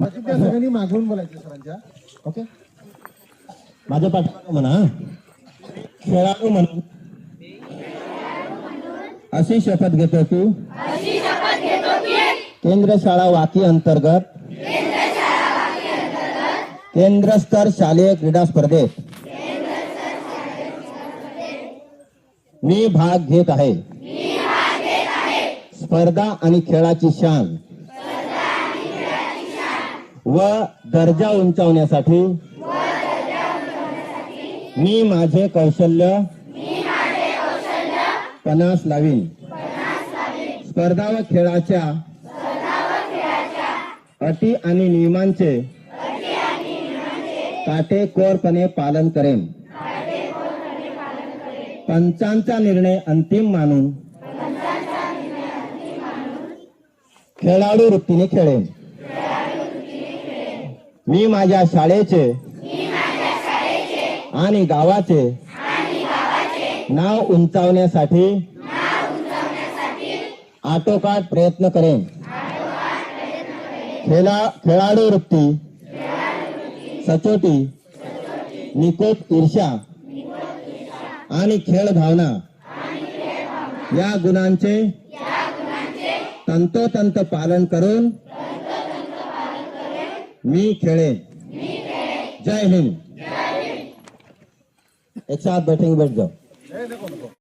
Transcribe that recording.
बाकी त्या सगळ्यांनी मागवून बोलायचं सरांच्या. ओके माझ्या पाठीमागं म्हणा खेळाडू म्हणून अशी शपथ घेतो की? केंद्र शाळा वाकी अंतर्गत केंद्र स्तर शालेय क्रीडा स्पर्धेत मी भाग घेत आहे. स्पर्धा आणि खेळाची शान. व दर्जा उंचावण्यासाठी मी माझे कौशल्य पणास लावीन. स्पर्धा व खेळाच्या अटी आणि नियमांचे काटेकोरपणे पालन करेन. पंचांचा निर्णय अंतिम मानून खेळाडू वृत्तीने खेळेन. मी माझ्या शाळेचे. आणि गावाचे. नाव उंचावण्यासाठी. आटोकाट प्रयत्न करेन. खेळा खेळाडू वृत्ती. सचोटी. निकोप ईर्षा आणि खेळ भावना. या गुणांचे. तंतोतंत पालन करून मी खेळेन. जय हिंद. एक साथ बैठेंगे बैठ जाओ.